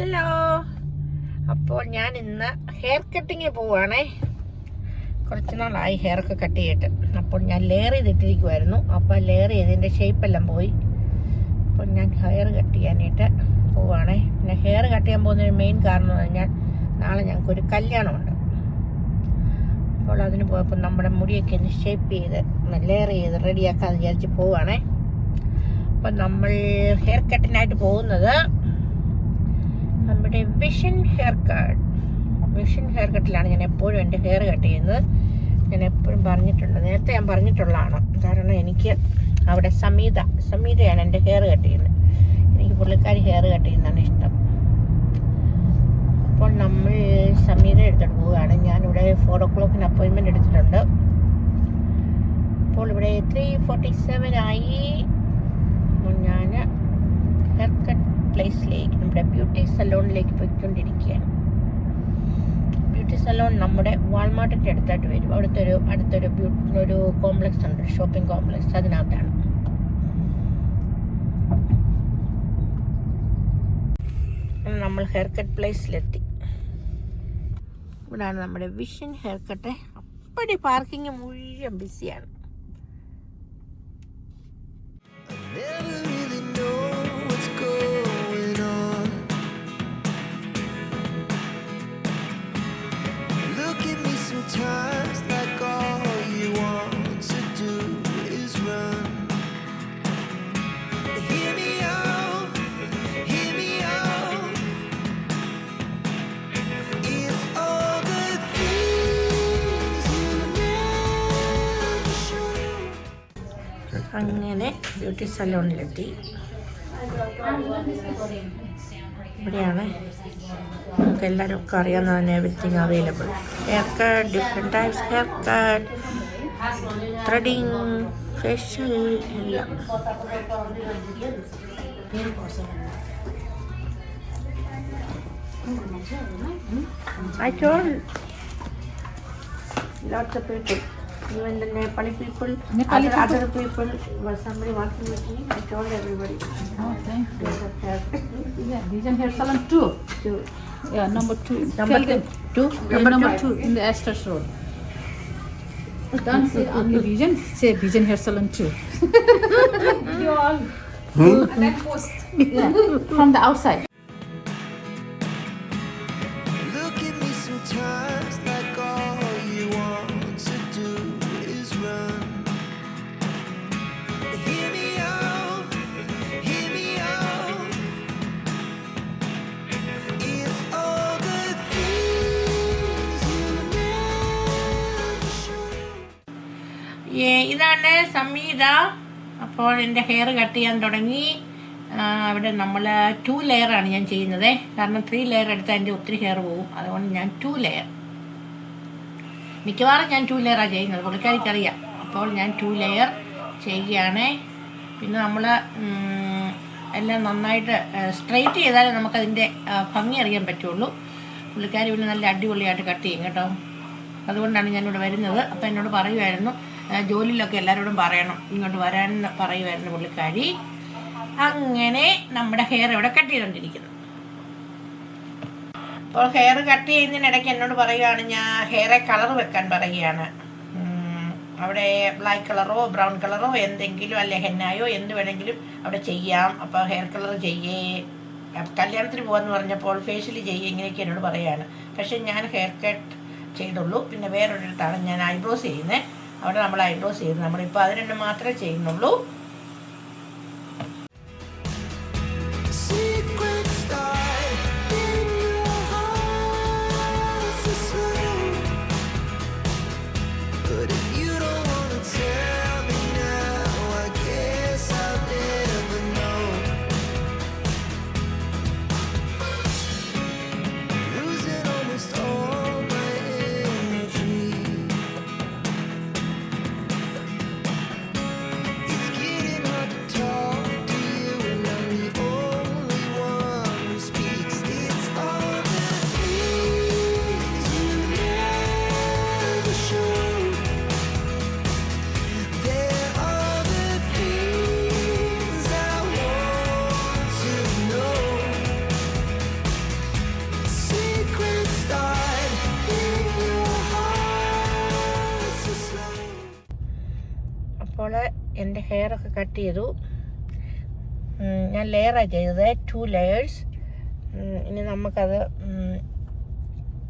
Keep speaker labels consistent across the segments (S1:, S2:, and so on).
S1: Hello അപ്പോൾ ഞാൻ ഇന്ന് ഹെയർ കട്ടിങ്ങിന് പോവുകയാണേ കുറച്ച് നാളായി ഹെയർ ഒക്കെ കട്ട് ചെയ്തിട്ട്. അപ്പോൾ ഞാൻ ലെയർ ചെയ്തിട്ടിരിക്കുമായിരുന്നു അപ്പോൾ ലെയർ ചെയ്തതിന്റെ ഷേപ്പെല്ലാം പോയി. അപ്പോൾ ഞാൻ ഹെയർ കട്ട് ചെയ്യാനായിട്ട് പോവുകയാണേ പിന്നെ ഹെയർ കട്ട് ചെയ്യാൻ പോകുന്നതിന് മെയിൻ കാരണം എന്ന് പറഞ്ഞാൽ നാളെ ഞങ്ങൾക്കൊരു കല്യാണമുണ്ട്. അപ്പോൾ അതിന് പോയപ്പോൾ നമ്മുടെ മുടിയൊക്കെ ഒന്ന് ഷേപ്പ് ചെയ്ത് ലെയർ ചെയ്ത് റെഡിയാക്കാമെന്ന് വിചാരിച്ച് പോവുകയാണേ അപ്പം നമ്മൾ ഹെയർ കട്ടിനായിട്ട് പോകുന്നത് നമ്മുടെ vision hair cut vision hair കട്ടിലാണ് ഞാൻ എപ്പോഴും എന്റെ ഹെയർ കട്ട് ചെയ്യുന്നത്. ഞാൻ എപ്പോഴും പറഞ്ഞിട്ടുണ്ട്. നേരത്തെ ഞാൻ പറഞ്ഞിട്ടുള്ളതാണ്. കാരണം എനിക്ക് അവിടെ സമീത സമീതയാണ് എന്റെ ഹെയർ കട്ട് ചെയ്യുന്നത്. എനിക്ക് പുള്ളിക്കാരി ഹെയർ കട്ട് ചെയ്യുന്നതാണ് ഇഷ്ടം. അപ്പോൾ നമ്മൾ സമീത എടുത്തിട്ട് പോവുകയാണ്. ഞാനിവിടെ ഫോർ ഓ ക്ലോക്കിന് അപ്പോയിൻമെന്റ് എടുത്തിട്ടുണ്ട്. അപ്പോൾ ഇവിടെ ത്രീ ഫോർട്ടി സെവൻ ആയി ഞാൻ ഹെയർ കട്ട് പ്ലേസിലേക്ക് നമ്മുടെ ബ്യൂട്ടി സലോണിലേക്ക് പോയിക്കൊണ്ടിരിക്കുകയാണ്. ബ്യൂട്ടി സലോൺ നമ്മുടെ വാൾമാർട്ടിന്റെ അടുത്തായിട്ട് വരും. അവിടുത്തെ ഒരു അടുത്തൊരു ഒരു കോംപ്ലക്സ് ഉണ്ട് ഷോപ്പിംഗ് കോംപ്ലക്സ് അതിനകത്താണ്. നമ്മൾ ഹെയർ കട്ട് പ്ലേസിലെത്തി ഇവിടാണ് നമ്മുടെ വിഷൻ ഹെയർ കട്ട് അപ്പടി പാർക്കിംഗ് മുഴുവൻ ബിസിയാണ് അങ്ങനെ ബ്യൂട്ടി സലോണിലെത്തി. ഇവിടെയാണ് നമുക്ക് എല്ലാവരും ഒക്കെ അറിയാവുന്ന തന്നെ everything available hair cut different types hair cut threading facial എല്ലാം. I told lots of people, even the Nepali people,
S2: Nepali
S1: other, other people, was somebody working with me, I told everybody.
S2: Oh, thank you.
S1: They have hair
S2: Yeah, Hair Salon 2.
S1: to
S2: Yeah, number 2.
S1: Number
S2: Tell them.
S1: two,
S2: Yeah,
S1: number
S2: number
S1: two.
S2: 2 in the Astor's Road. Don't say only Vision, say Vision Hair Salon 2. you all. Hmm? And then post. Yeah, from the outside.
S1: ഇതാണ് സമീത. അപ്പോൾ എന്റെ hair cut ചെയ്യാൻ തുടങ്ങി. അവിടെ നമ്മൾ to ലെയറാണ് ഞാൻ ചെയ്യുന്നത്. കാരണം ത്രീ ലെയർ എടുത്താൽ എന്റെ ഒത്തിരി ഹെയർ പോകും. അതുകൊണ്ട് ഞാൻ ടു ലെയർ മിക്കവാറും ഞാൻ ടു ലെയറാണ് ചെയ്യുന്നത്. പുള്ളിക്കാരിക്കറിയാം. അപ്പോൾ ഞാൻ ടു ലെയർ ചെയ്യുകയാണ്. പിന്നെ നമ്മൾ എല്ലാം നന്നായിട്ട് സ്ട്രെയിറ്റ് ചെയ്താലേ നമുക്കതിന്റെ ഭംഗി അറിയാൻ പറ്റുള്ളൂ. പുള്ളിക്കാരി പിന്നെ നല്ല അടിപൊളിയായിട്ട് കട്ട് ചെയ്യും കേട്ടോ. അതുകൊണ്ടാണ് ഞാനിവിടെ വരുന്നത്. അപ്പോൾ എന്നോട് പറയുമായിരുന്നു ജോലിയിലൊക്കെ എല്ലാവരോടും പറയണം. ഇങ്ങോട്ട് വരാൻ പറയുമായിരുന്നു പുള്ളിക്കാരി. അങ്ങനെ നമ്മുടെ ഹെയർ ഇവിടെ കട്ട് ചെയ്തുകൊണ്ടിരിക്കുന്നു അപ്പോൾ ഹെയർ കട്ട് ചെയ്യുന്നതിനിടയ്ക്ക് എന്നോട് പറയുകയാണ് ഞാൻ ഹെയറെ കളർ വെക്കാൻ പറയുകയാണ്. അവിടെ ബ്ലാക്ക് കളറോ ബ്രൗൺ കളറോ എന്തെങ്കിലും അല്ലെ ഹെന്നായോ എന്ത് വേണമെങ്കിലും അവിടെ ചെയ്യാം. അപ്പോൾ ഹെയർ കളർ ചെയ്യേ. കല്യാണത്തിന് പോകാന്ന് പറഞ്ഞപ്പോൾ ഫേഷ്യൽ ചെയ്യേ ഇങ്ങനെയൊക്കെ എന്നോട് പറയുകയാണ് പക്ഷേ ഞാൻ ഹെയർ കട്ട് ചെയ്തുള്ളൂ. പിന്നെ വേറൊരിടത്താണ് ഞാൻ ഐബ്രോസ് ചെയ്യുന്നത് അവിടെ നമ്മൾ ഐബ്രോസ് ചെയ്യുന്നത് നമ്മളിപ്പോൾ അത് രണ്ട് മാത്രമേ ചെയ്യുന്നുള്ളൂ. എന്റെ ഒക്കെ കട്ട് ചെയ്തു. ഞാൻ ലെയറാണ് ചെയ്തത് ടു ലെയേഴ്സ് ഇനി നമുക്കത്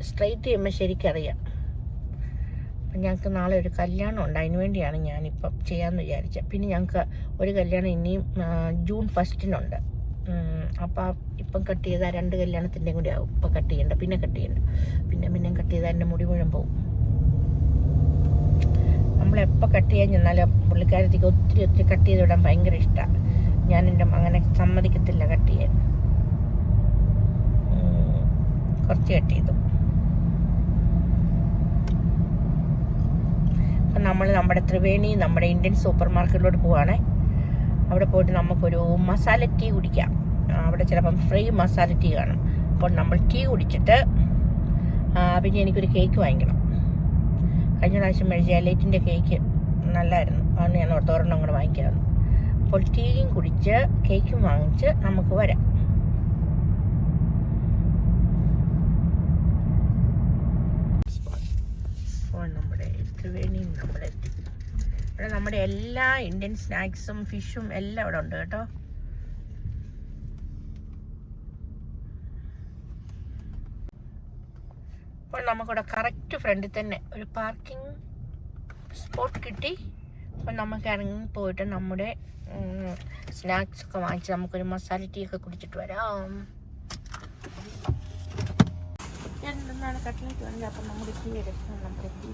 S1: സ്ട്രെയിറ്റ് ചെയ്യുമ്പോൾ ശരിക്കറിയാം. അപ്പം ഞങ്ങൾക്ക് നാളെ ഒരു കല്യാണം ഉണ്ട്. അതിന് വേണ്ടിയാണ് ഞാനിപ്പം ചെയ്യാമെന്ന് വിചാരിച്ചത്. പിന്നെ ഞങ്ങൾക്ക് ഒരു കല്യാണം ഇനിയും ജൂൺ ഫസ്റ്റിനുണ്ട് അപ്പം ഇപ്പം കട്ട് ചെയ്താൽ രണ്ട് കല്യാണത്തിന്റെയും കൂടി ആവും. ഇപ്പം കട്ട് ചെയ്യണ്ട പിന്നെ കട്ട് ചെയ്യണ്ട. പിന്നെ പിന്നെയും കട്ട് ചെയ്താൽ എന്റെ മുടി മുഴുവൻ പോകും നമ്മളെപ്പോൾ കട്ട് ചെയ്യാൻ ചെന്നാലും പുള്ളിക്കാരത്തേക്ക് ഒത്തിരി ഒത്തിരി കട്ട് ചെയ്ത് വിടാൻ ഭയങ്കര ഇഷ്ടമാണ് ഞാൻ എന്റെ അങ്ങനെ സമ്മതിക്കത്തില്ല കട്ട് ചെയ്യാൻ. കുറച്ച് കട്ട് ചെയ്തു. അപ്പം നമ്മൾ നമ്മുടെ ത്രിവേണി നമ്മുടെ ഇന്ത്യൻ സൂപ്പർ മാർക്കറ്റിലോട്ട് പോവാണേ. അവിടെ പോയിട്ട് നമുക്കൊരു മസാല ടീ കുടിക്കാം. അവിടെ ചിലപ്പം ഫ്രീ മസാല ടീ കാണും. അപ്പോൾ നമ്മൾ ടീ കുടിച്ചിട്ട് പിന്നെ എനിക്കൊരു കേക്ക് വാങ്ങിക്കണം. കഴിഞ്ഞ പ്രാവശ്യം മേടിച്ച എലൈറ്റിന്റെ കേക്ക് നല്ലായിരുന്നു. അന്ന് ഞാൻ ഓർത്തോരെണ്ണം കൂടെ വാങ്ങിക്കാറുണ്ട്. അപ്പോൾ ടീയും കുടിച്ച് കേക്കും വാങ്ങിച്ച് നമുക്ക് വരാം. നമ്മുടെ ഇവിടെ നമ്മുടെ എല്ലാ ഇന്ത്യൻ സ്നാക്സും ഫിഷും എല്ലാം ഇവിടെ ഉണ്ട് കേട്ടോ. അപ്പോൾ നമുക്കിവിടെ കറക്റ്റ് ഫ്രണ്ടിൽ തന്നെ ഒരു പാർക്കിംഗ് സ്പോട്ട് കിട്ടി. അപ്പോൾ നമുക്ക് ഇറങ്ങി പോയിട്ട് നമ്മുടെ സ്നാക്സ് ഒക്കെ വാങ്ങിച്ച് നമുക്കൊരു മസാല ടീ ഒക്കെ കുടിച്ചിട്ട് വരാം. എന്തെന്നാണ് കട്ടിലേക്ക് വന്നത് അപ്പം നമ്മുടെ ടീ എടുക്കാം നമ്മുടെ ടീ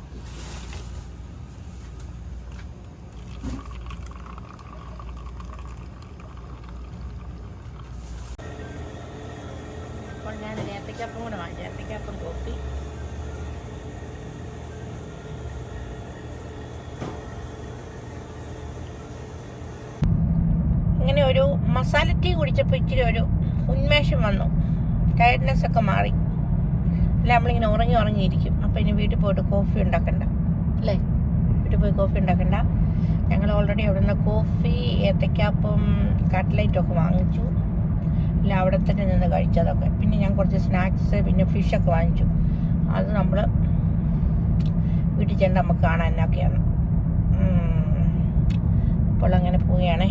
S1: മസാല ടീ കുടിച്ചപ്പോൾ ഇച്ചിരി ഒരു ഉന്മേഷം വന്നു. ടയർഡ്നെസ് ഒക്കെ മാറി. അല്ല നമ്മളിങ്ങനെ ഉറങ്ങി ഉറങ്ങിയിരിക്കും. അപ്പം ഇനി വീട്ടിൽ പോയിട്ട് കോഫി ഉണ്ടാക്കണ്ട. അല്ലേ? വീട്ടിൽ പോയി കോഫി ഉണ്ടാക്കണ്ട. ഞങ്ങൾ ഓൾറെഡി അവിടെ നിന്ന് കോഫി ഏത്തക്കാപ്പം കട്ട്ലൈറ്റ് ഒക്കെ വാങ്ങിച്ചു. ഇല്ല അവിടെ തന്നെ നിന്ന് കഴിച്ചതൊക്കെ പിന്നെ ഞാൻ കുറച്ച് സ്നാക്സ് പിന്നെ ഫിഷൊക്കെ വാങ്ങിച്ചു. അത് നമ്മൾ വീട്ടിൽ ചെന്ന് നമുക്ക് കാണാൻ എന്നൊക്കെയാണ് അപ്പോൾ അങ്ങനെ പോവുകയാണേ.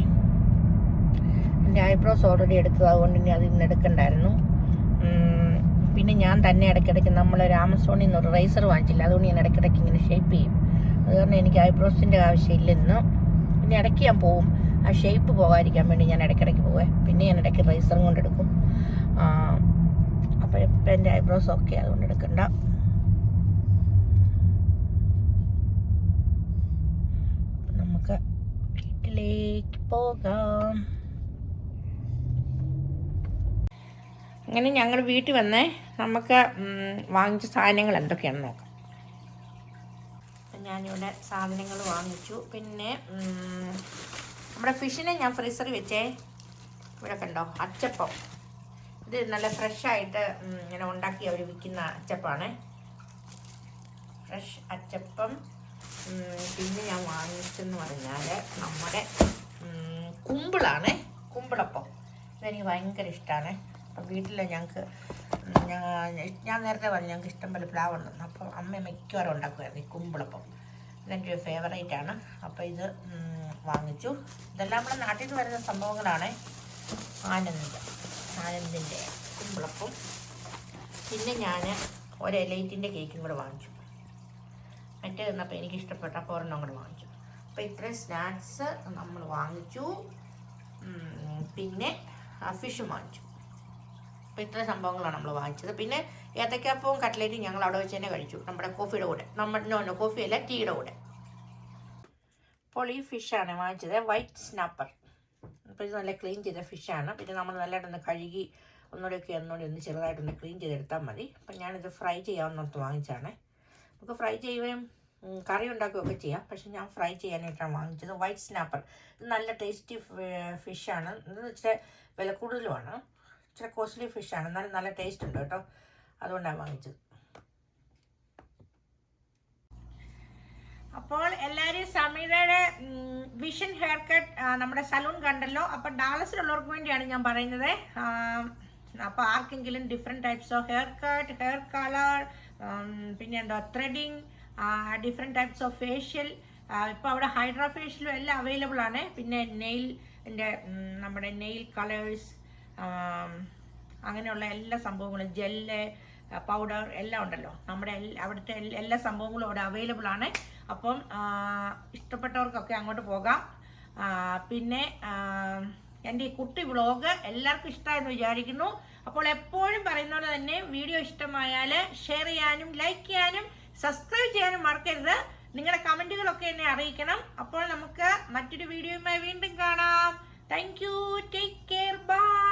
S1: എന്റെ ഐബ്രോസ് ഓൾറെഡി എടുത്തത്. അതുകൊണ്ട് ഇനി അത് ഇന്ന് എടുക്കണ്ടായിരുന്നു പിന്നെ ഞാൻ തന്നെ ഇടയ്ക്കിടയ്ക്ക് നമ്മൾ ആമസോണിൽ നിന്ന് ഒരു റൈസർ വാങ്ങിച്ചില്ല? അതുകൊണ്ട് ഞാൻ ഇടയ്ക്കിടയ്ക്ക് ഇങ്ങനെ ഷേപ്പ് ചെയ്യും. അത് കാരണം എനിക്ക് ഐബ്രോസിന്റെ ആവശ്യമില്ല ഇന്ന്. പിന്നെ ഇടയ്ക്ക് ഞാൻ പോവും. ആ ഷേപ്പ് പോകാതിരിക്കാൻ വേണ്ടി ഞാൻ ഇടയ്ക്കിടയ്ക്ക് പോവേ. പിന്നെ ഞാൻ ഇടയ്ക്ക് റൈസറും കൊണ്ടെടുക്കും അപ്പോൾ ഇപ്പം എന്റെ ഐബ്രോസ് ഓക്കെ അതുകൊണ്ട് എടുക്കണ്ട. നമുക്ക് വീട്ടിലേക്ക് പോകാം. അങ്ങനെ ഞങ്ങൾ വീട്ടിൽ വന്നേ. നമുക്ക് വാങ്ങിച്ച സാധനങ്ങൾ എന്തൊക്കെയാണെന്ന് നോക്കാം. അപ്പം ഞാനിവിടെ സാധനങ്ങൾ വാങ്ങിച്ചു. പിന്നെ നമ്മുടെ ഫിഷിനെ ഞാൻ ഫ്രീസറിൽ വെച്ചേ. ഇവിടെ കണ്ടോ അച്ചപ്പം. ഇത് നല്ല ഫ്രഷായിട്ട് ഇങ്ങനെ ഉണ്ടാക്കി അവർ വിൽക്കുന്ന അച്ചപ്പാണ്. ഫ്രഷ് അച്ചപ്പം പിന്നെ ഞാൻ വാങ്ങിച്ചെന്ന് പറഞ്ഞാൽ നമ്മുടെ കുമ്പിളാണ്. കുമ്പിളപ്പം. ഇതെനിക്ക് ഭയങ്കര ഇഷ്ടമാണ് വീട്ടിൽ ഞങ്ങൾക്ക് ഞാൻ നേരത്തെ പറഞ്ഞു ഞങ്ങൾക്ക് ഇഷ്ടം പോലെ പ്ലാവ് ഉണ്ടെന്ന് അപ്പോൾ അമ്മ മിക്കവാറും ഉണ്ടാക്കുമായിരുന്നു ഈ കുമ്പിളപ്പം. ഇതെന്റെ ഒരു ഫേവറേറ്റ് ആണ്. അപ്പോൾ ഇത് വാങ്ങിച്ചു. ഇതെല്ലാം നമ്മുടെ നാട്ടിൽ നിന്ന് വരുന്ന സംഭവങ്ങളാണ്. ആനന്ദ് ആനന്ദിന്റെ കുമ്പിളപ്പം. പിന്നെ ഞാൻ ഒരു എലൈറ്റിന്റെ കേക്കും കൂടെ വാങ്ങിച്ചു. മറ്റേ നിന്നപ്പോൾ എനിക്ക് ഇഷ്ടപ്പെട്ട ഫോറിനും കൂടെ വാങ്ങിച്ചു. അപ്പോൾ ഇത്രയും സ്നാക്സ് നമ്മൾ വാങ്ങിച്ചു. പിന്നെ ഫിഷും വാങ്ങിച്ചു. അപ്പോൾ ഇത്ര സംഭവങ്ങളാണ് നമ്മൾ വാങ്ങിച്ചത്. പിന്നെ ഏത്തക്കാപ്പവും കട്ട്ലേറ്റും ഞങ്ങൾ അവിടെ വെച്ച് തന്നെ കഴിച്ചു. നമ്മുടെ കോഫിയുടെ കൂടെ. നമ്മുടെ നോ നോ കോഫിയല്ല ടീയുടെ കൂടെ. അപ്പോൾ ഈ ഫിഷാണ് വാങ്ങിച്ചത്. വൈറ്റ് സ്നാപ്പർ അപ്പോൾ ഇത് നല്ല ക്ലീൻ ചെയ്ത ഫിഷാണ് പിന്നെ നമ്മൾ നല്ലതായിട്ടൊന്ന് കഴുകി ഒന്നുകൂടെയൊക്കെ ഒന്നുകൂടി ഒന്ന് ചെറുതായിട്ടൊന്ന് ക്ലീൻ ചെയ്തെടുത്താൽ മതി. അപ്പം ഞാനിത് ഫ്രൈ ചെയ്യാമെന്നോർത്ത് വാങ്ങിച്ചാണ് നമുക്ക് ഫ്രൈ ചെയ്യുകയും കറി ഉണ്ടാക്കുകയൊക്കെ ചെയ്യാം. പക്ഷെ ഞാൻ ഫ്രൈ ചെയ്യാനായിട്ടാണ് വാങ്ങിച്ചത്. വൈറ്റ് സ്നാപ്പർ ഇത് നല്ല ടേസ്റ്റി ഫിഷാണ് ഇത് വെച്ചാൽ വില കൂടുതലുമാണ്. ഇച്ചിരി കോസ്റ്റ്ലി ഫിഷാണ് എന്നാലും നല്ല ടേസ്റ്റ് ഉണ്ട് കേട്ടോ. അതുകൊണ്ടാണ് വാങ്ങിച്ചത്. അപ്പോൾ എല്ലാവരും സമീറയുടെ വിഷൻ ഹെയർ കട്ട് നമ്മുടെ സലൂൺ കണ്ടല്ലോ. അപ്പോൾ ഡാളസിലുള്ളവർക്ക് വേണ്ടിയാണ് ഞാൻ പറയുന്നത്. അപ്പോൾ ആർക്കെങ്കിലും different types of hair cut hair colour പിന്നെ എന്താ threading different types of facial ഇപ്പോൾ അവിടെ ഹൈഡ്രാ ഫേഷ്യലും എല്ലാം അവൈലബിൾ ആണ്. പിന്നെ നെയിൽ എന്റെ നമ്മുടെ നെയിൽ കളേഴ്സ് അങ്ങനെയുള്ള എല്ലാ സംഭവങ്ങളും ജെല്ല് പൗഡർ എല്ലാം ഉണ്ടല്ലോ. നമ്മുടെ അവിടുത്തെ എല്ലാ- സംഭവങ്ങളും അവിടെ അവൈലബിൾ ആണ്. അപ്പം ഇഷ്ടപ്പെട്ടവർക്കൊക്കെ അങ്ങോട്ട് പോകാം. പിന്നെ എന്റെ ഈ കുട്ടി വ്ളോഗ് എല്ലാവർക്കും ഇഷ്ടമായെന്ന് വിചാരിക്കുന്നു. അപ്പോൾ എപ്പോഴും പറയുന്ന പോലെ തന്നെ വീഡിയോ ഇഷ്ടമായാൽ ഷെയർ ചെയ്യാനും ലൈക്ക് ചെയ്യാനും സബ്സ്ക്രൈബ് ചെയ്യാനും മറക്കരുത്. നിങ്ങളുടെ കമന്റുകളൊക്കെ എന്നെ അറിയിക്കണം. അപ്പോൾ നമുക്ക് മറ്റൊരു വീഡിയോയുമായി വീണ്ടും കാണാം. Thank you take care bye